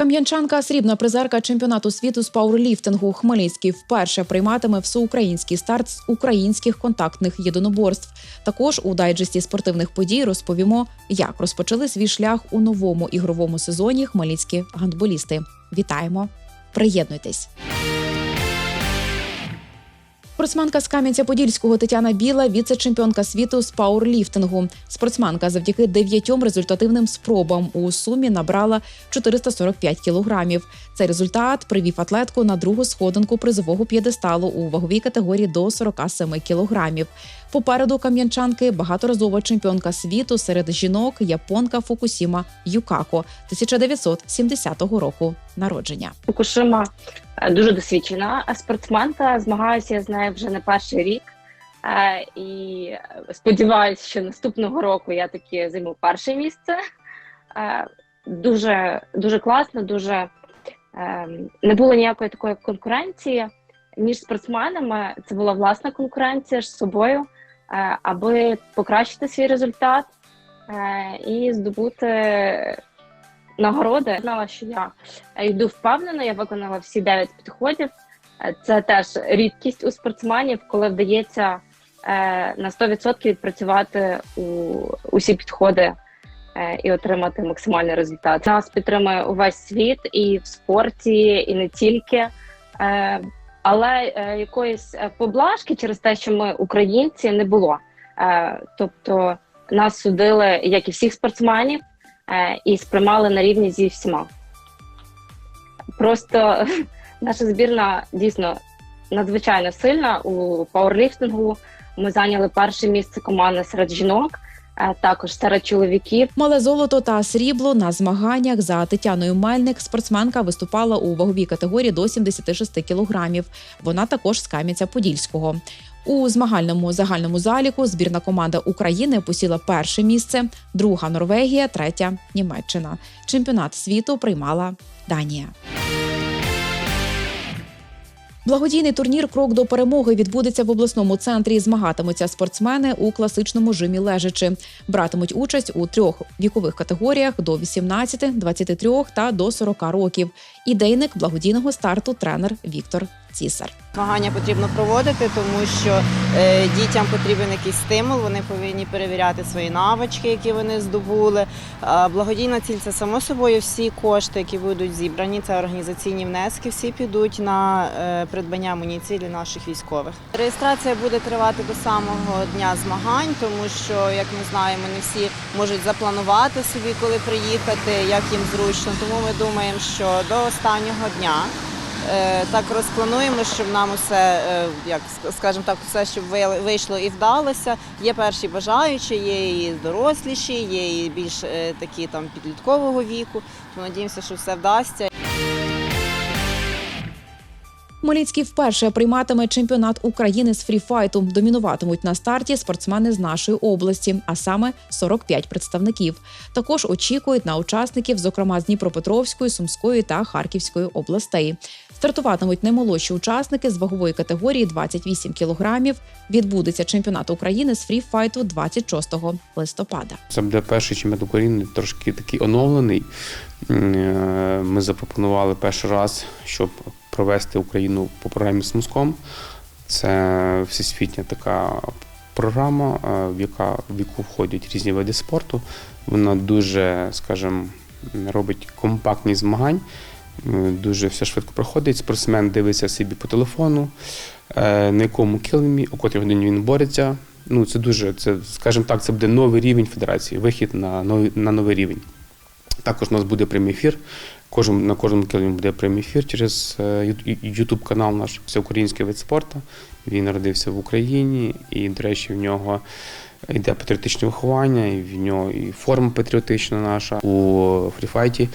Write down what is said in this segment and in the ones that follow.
Кам'янчанка, срібна призерка чемпіонату світу з пауерліфтингу Хмельницький вперше прийматиме всеукраїнський старт з українських контактних єдиноборств. Також у дайджесті спортивних подій розповімо, як розпочали свій шлях у новому ігровому сезоні хмельницькі гандболісти. Вітаємо! Приєднуйтесь! Спортсменка з Кам'янця-Подільського Тетяна Біла, віце-чемпіонка світу з пауерліфтингу. Спортсменка завдяки дев'ятьом результативним спробам у сумі набрала 445 кілограмів. Цей результат привів атлетку на другу сходинку призового п'єдесталу у ваговій категорії до 47 кілограмів. Попереду кам'янчанки багаторазова чемпіонка світу серед жінок японка Фукусіма Юкако 1970 року народження. Фукушима е, дуже досвідчена спортсменка. Змагаюся з нею вже не перший рік. Е, І сподіваюся, що наступного року я таки займу перше місце. Е, Дуже дуже класно, дуже не було ніякої такої конкуренції між спортсменами. Це була власна конкуренція з собою, аби покращити свій результат е, і здобути нагороди. Знала, що я е, йду впевнено, я виконала всі 9 підходів. Е, Це теж рідкість у спортсменів, коли вдається е, на 100% відпрацювати у усі підходи е, і отримати максимальний результат. Нас підтримує увесь світ і в спорті, і не тільки. Але е, якоїсь е, поблажки через те, що ми українці, не було. Е, Тобто нас судили, як і всіх спортсменів, е, і сприймали на рівні зі всіма. Просто наша збірна дійсно надзвичайно сильна у пауерліфтингу. Ми зайняли перше місце команди серед жінок, також серед чоловіків. Мале золото та срібло на змаганнях за Тетяною Мельник. Спортсменка виступала у ваговій категорії до 76 кілограмів. Вона також з Кам'янця-Подільського. У змагальному загальному заліку збірна команда України посіла перше місце, друга Норвегія, третя Німеччина. Чемпіонат світу приймала Данія. Благодійний турнір Крок до перемоги відбудеться в обласному центрі. Змагатимуться спортсмени у класичному жимі лежачи. Братимуть участь у трьох вікових категоріях до 18, 23 та до 40 років. Ідейник благодійного старту тренер Віктор Цісар. Змагання потрібно проводити, тому що е, дітям потрібен якийсь стимул. Вони повинні перевіряти свої навички, які вони здобули. А благодійна ціль це само собою всі кошти, які будуть зібрані. Це організаційні внески. Всі підуть на е, придбання амуніції для наших військових. Реєстрація буде тривати до самого дня змагань, тому що, як ми знаємо, не всі можуть запланувати собі, коли приїхати, як їм зручно. Тому ми думаємо, що до останнього дня. Е, Так розплануємо, щоб нам усе, е, як скажімо так, все, щоб вийшло і вдалося. Є перші бажаючі, є і доросліші, є і більш е, такі там підліткового віку. Тому надіємося, що все вдасться. Хмельницький вперше прийматиме чемпіонат України з фріфайту. Домінуватимуть на старті спортсмени з нашої області, а саме 45 представників. Також очікують на учасників, зокрема з Дніпропетровської, Сумської та Харківської областей. Стартуватимуть наймолодші учасники з вагової категорії 28 кілограмів. Відбудеться чемпіонат України з фріфайту 26 листопада. Це буде перший чемпіонат України, трошки такий оновлений. Е, Ми запропонували перший раз, щоб провести Україну по програмі Смуском. Це всесвітня така програма, е, в яка в яку входять різні види спорту. Вона дуже, скажімо, робить компактність змагань. Дуже все швидко проходить. Спортсмен дивиться собі по телефону, е, на якому килимі, у котрій годині він бореться. Ну, це дуже, це, скажімо так, це буде новий рівень федерації, вихід на новий, на новий рівень. Також у нас буде прямий ефір. Кожен, на кожному килимі буде прямий ефір через Ютуб канал наш Всеукраїнський вид спорту. Він народився в Україні, і, до речі, в нього йде патріотичне виховання, і в нього і форма патріотична наша. У фріфайті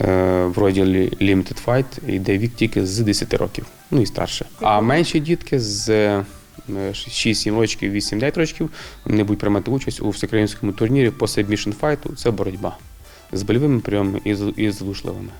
е, в розділі Limited Fight йде вік тільки з 10 років, ну і старше. А менші дітки з е, 6-7 років, 8-9 років, вони будуть приймати участь у всеукраїнському турнірі по Submission Fight. Це боротьба з больовими прийомами і з, і з влушливими.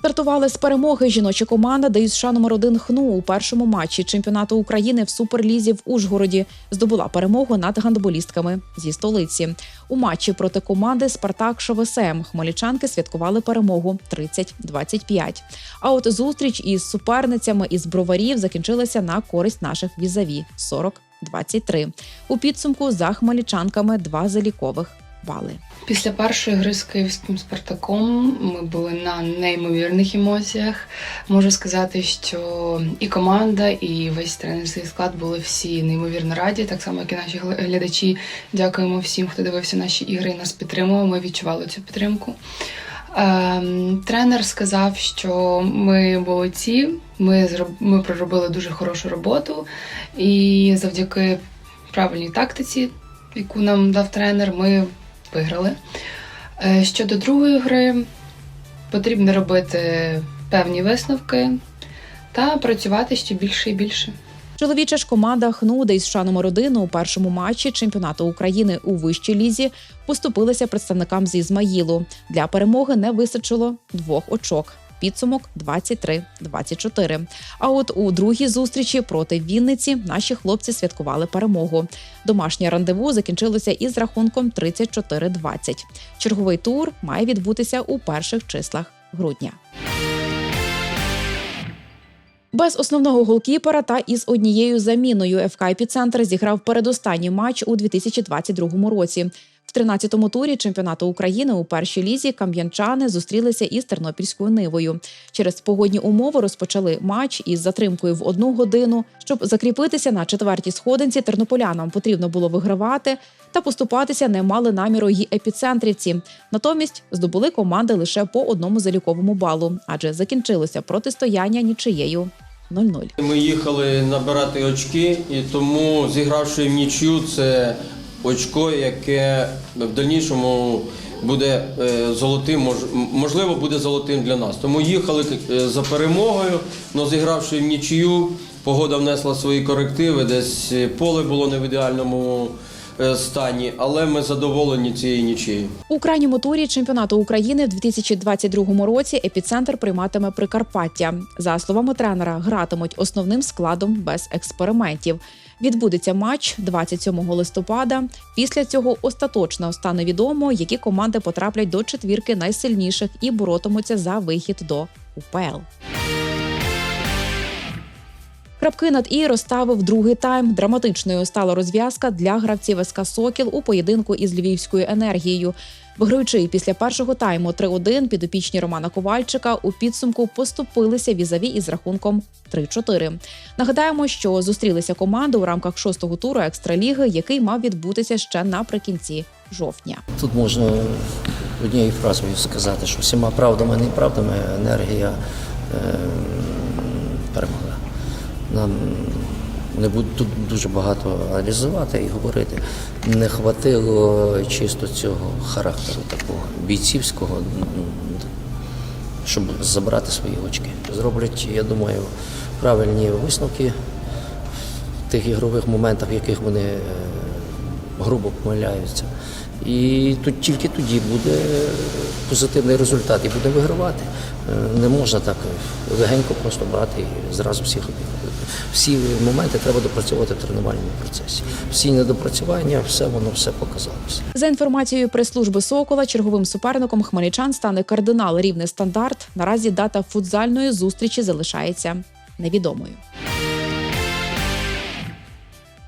Стартували з перемоги жіноча команда ДЮСШ номер 1 ХНУ у першому матчі чемпіонату України в Суперлізі в Ужгороді. Здобула перемогу над гандболістками зі столиці. У матчі проти команди Спартак ШВСМ хмельничанки святкували перемогу 30-25. А от зустріч із суперницями із броварів закінчилася на користь наших візаві 40-23. У підсумку за хмельничанками два залікових бали. Після першої гри з київським Спартаком ми були на неймовірних емоціях. Можу сказати, що і команда, і весь тренерський склад були всі неймовірно раді, так само як і наші глядачі. Дякуємо всім, хто дивився наші ігри і нас підтримував. Ми відчували цю підтримку. Ем, тренер сказав, що ми молодці, ми, ми проробили дуже хорошу роботу, і завдяки правильній тактиці, яку нам дав тренер, ми виграли. Е, Щодо другої гри, потрібно робити певні висновки та працювати ще більше і більше. Чоловіча ж команда ХНУ ДЮСШ номер 1 у першому матчі чемпіонату України у вищій лізі поступилися представникам з Ізмаїлу. Для перемоги не вистачило двох очок. Підсумок 23-24. А от у другій зустрічі проти Вінниці наші хлопці святкували перемогу. Домашнє рандеву закінчилося із рахунком 34-20. Черговий тур має відбутися у перших числах грудня. Без основного голкіпера та із однією заміною ФК «Епіцентр» зіграв передостанній матч у 2022 році. В 13-му турі чемпіонату України у першій лізі кам'янчани зустрілися із тернопільською нивою. Через погодні умови розпочали матч із затримкою в одну годину. Щоб закріпитися на четвертій сходинці, тернополянам потрібно було вигравати та поступатися не мали наміру й епіцентрівці. Натомість здобули команди лише по одному заліковому балу, адже закінчилося протистояння нічиєю 0-0. Ми їхали набирати очки, і тому зігравши в нічю, це очко, яке в дальнішому буде е, золотим, мож- можливо, буде золотим для нас. Тому їхали е, за перемогою, але зігравши в нічию, погода внесла свої корективи, десь е, поле було не в ідеальному стані, але ми задоволені цією нічією. У крайньому турі чемпіонату України в 2022 році епіцентр прийматиме Прикарпаття. За словами тренера, гратимуть основним складом без експериментів. Відбудеться матч 27 листопада. Після цього остаточно стане відомо, які команди потраплять до четвірки найсильніших і боротимуться за вихід до УПЛ. Крапки над і розставив другий тайм. Драматичною стала розв'язка для гравців СК Сокіл у поєдинку із львівською енергією. Виграючи після першого тайму 3-1 підопічні Романа Ковальчика у підсумку поступилися візаві із рахунком 3-4. Нагадаємо, що зустрілися команди у рамках шостого туру екстраліги, який мав відбутися ще наприкінці жовтня. Тут можна однією фразою сказати, що всіма правдами і неправдами енергія е, перемогла. Нам не буду тут дуже багато аналізувати і говорити. Не хватило чисто цього характеру такого бійцівського, щоб забрати свої очки. Зроблять, я думаю, правильні висновки в тих ігрових моментах, в яких вони е, грубо помиляються. І тут тільки тоді буде позитивний результат і буде вигравати. Е, Не можна так легенько просто брати і зразу всіх всі моменти треба допрацьовувати в тренувальному процесі. Всі недопрацювання, все воно все показалося. За інформацією прес-служби Сокола, черговим суперником хмельничан стане кардинал рівний стандарт. Наразі дата футзальної зустрічі залишається невідомою.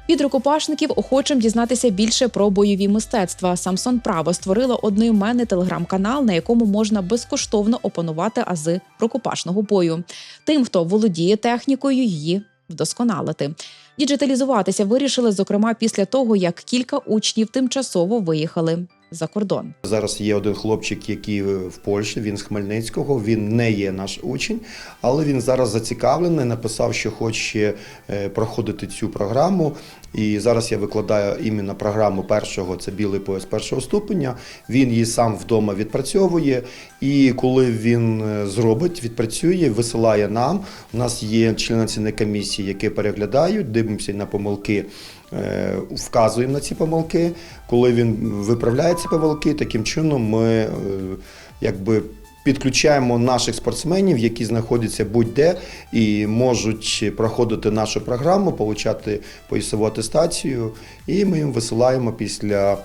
Від рукопашників охочим дізнатися більше про бойові мистецтва. Самсон Право створила одноіменний телеграм-канал, на якому можна безкоштовно опанувати ази рукопашного бою. Тим, хто володіє технікою, її вдосконалити. Діджиталізуватися вирішили, зокрема, після того, як кілька учнів тимчасово виїхали за кордон. Зараз є один хлопчик, який в Польщі, він з Хмельницького. Він не є наш учень, але він зараз зацікавлений, написав, що хоче е, проходити цю програму. І зараз я викладаю іменно програму першого, це білий пояс першого ступеня. Він її сам вдома відпрацьовує. І коли він е, зробить, відпрацює, висилає нам. У нас є члени цієї комісії, які переглядають, дивимося на помилки. Е, Вказуємо на ці помилки. Коли він виправляє ці помилки, таким чином ми е, якби Підключаємо наших спортсменів, які знаходяться будь-де і можуть проходити нашу програму, отримати поясову атестацію, і ми їм висилаємо після.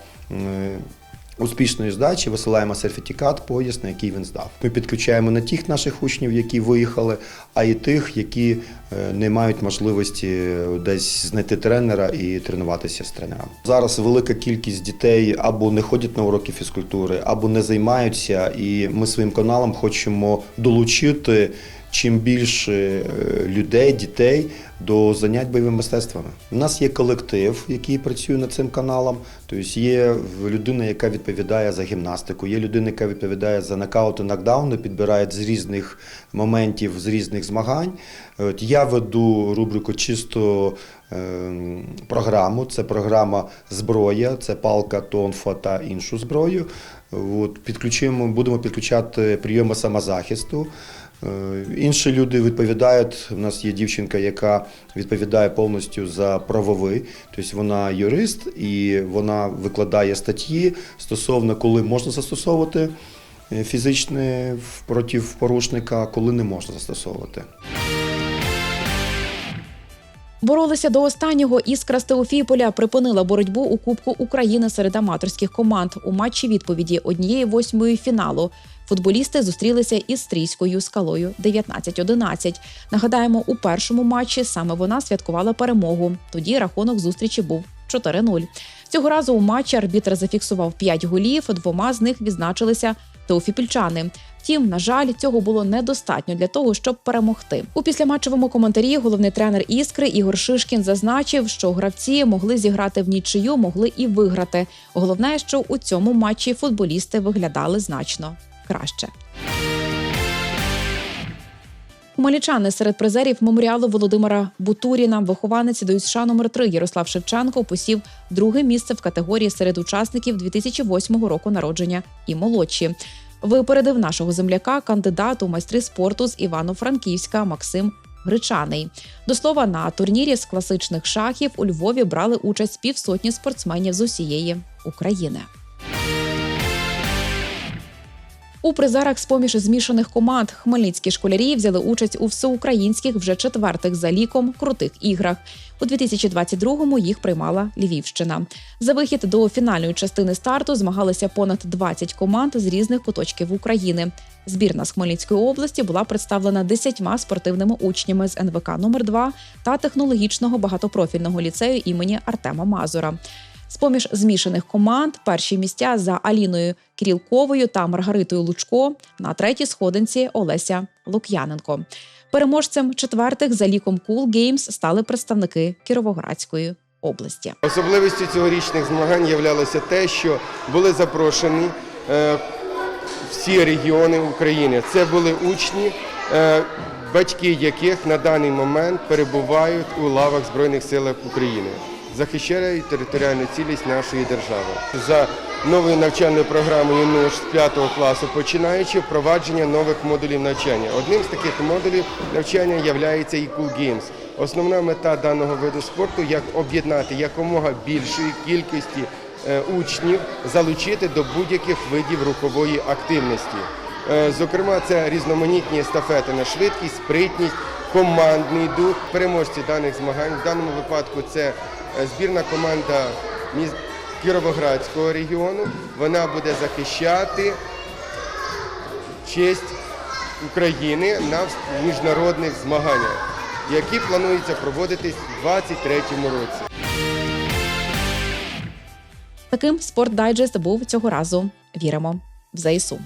Е, Успішної здачі висилаємо сертифікат, пояс, на який він здав. Ми підключаємо не тих наших учнів, які виїхали, а й тих, які е, не мають можливості десь знайти тренера і тренуватися з тренером. Зараз велика кількість дітей або не ходять на уроки фізкультури, або не займаються, і ми своїм каналом хочемо долучити чим більше е, людей, дітей до занять бойовими мистецтвами. У нас є колектив, який працює над цим каналом. Тобто є людина, яка відповідає за гімнастику, є людина, яка відповідає за нокаути, нокдауни, підбирає з різних моментів, з різних змагань. От я веду рубрику чисто е, програму. Це програма зброя, це палка, тонфа та іншу зброю. От, підключимо, будемо підключати прийоми самозахисту. Е, Інші люди відповідають. У нас є дівчинка, яка відповідає повністю за правовий, тобто вона юрист і вона викладає статті стосовно коли можна застосовувати е, фізичне проти порушника, коли не можна застосовувати. Боролися до останнього іскра з припинила боротьбу у Кубку України серед аматорських команд у матчі відповіді однієї восьмої фіналу. Футболісти зустрілися із стрійською скалою 19-11. Нагадаємо, у першому матчі саме вона святкувала перемогу. Тоді рахунок зустрічі був 4-0. Цього разу у матчі арбітр зафіксував 5 голів. Двома з них відзначилися теофіпільчани. Втім, на жаль, цього було недостатньо для того, щоб перемогти. У післяматчевому коментарі головний тренер іскри Ігор Шишкін зазначив, що гравці могли зіграти в нічию, могли і виграти. Головне, що у цьому матчі футболісти виглядали значно краще. Хмельничани серед призерів меморіалу Володимира Бутуріна, вихованець до ЮСШ номер 3 Ярослав Шевченко посів друге місце в категорії серед учасників 2008 року народження і молодші. Випередив нашого земляка кандидат у майстри спорту з Івано-Франківська Максим Гречаний. До слова, на турнірі з класичних шахів у Львові брали участь півсотні спортсменів з усієї України. У призерах з поміж змішаних команд хмельницькі школярі взяли участь у всеукраїнських вже четвертих за ліком крутих іграх. У 2022-му їх приймала Львівщина. За вихід до фінальної частини старту змагалися понад 20 команд з різних куточків України. Збірна з Хмельницької області була представлена 10 спортивними учнями з НВК номер 2 та технологічного багатопрофільного ліцею імені Артема Мазура. З-поміж змішаних команд перші місця за Аліною Кірілковою та Маргаритою Лучко на третій сходинці Олеся Лук'яненко. Переможцем четвертих за ліком Cool Games стали представники Кіровоградської області. Особливістю цьогорічних змагань являлося те, що були запрошені е, всі регіони України. Це були учні, е, батьки яких на даний момент перебувають у лавах Збройних сил України, захищають територіальну цілість нашої держави. За новою навчальною програмою НУШ з 5 класу, починаючи впровадження нових модулів навчання. Одним з таких модулів навчання є і Cool Games. Основна мета даного виду спорту як об'єднати якомога більшої кількості е, учнів, залучити до будь-яких видів рухової активності. Е, Зокрема, це різноманітні естафети на швидкість, спритність, командний дух. Переможці даних змагань в даному випадку це збірна команда Кіровоградського регіону. Вона буде захищати честь України на міжнародних змаганнях, які плануються проводитись у 2023 році. Таким спортдайджест був цього разу. Віримо в ЗСУ.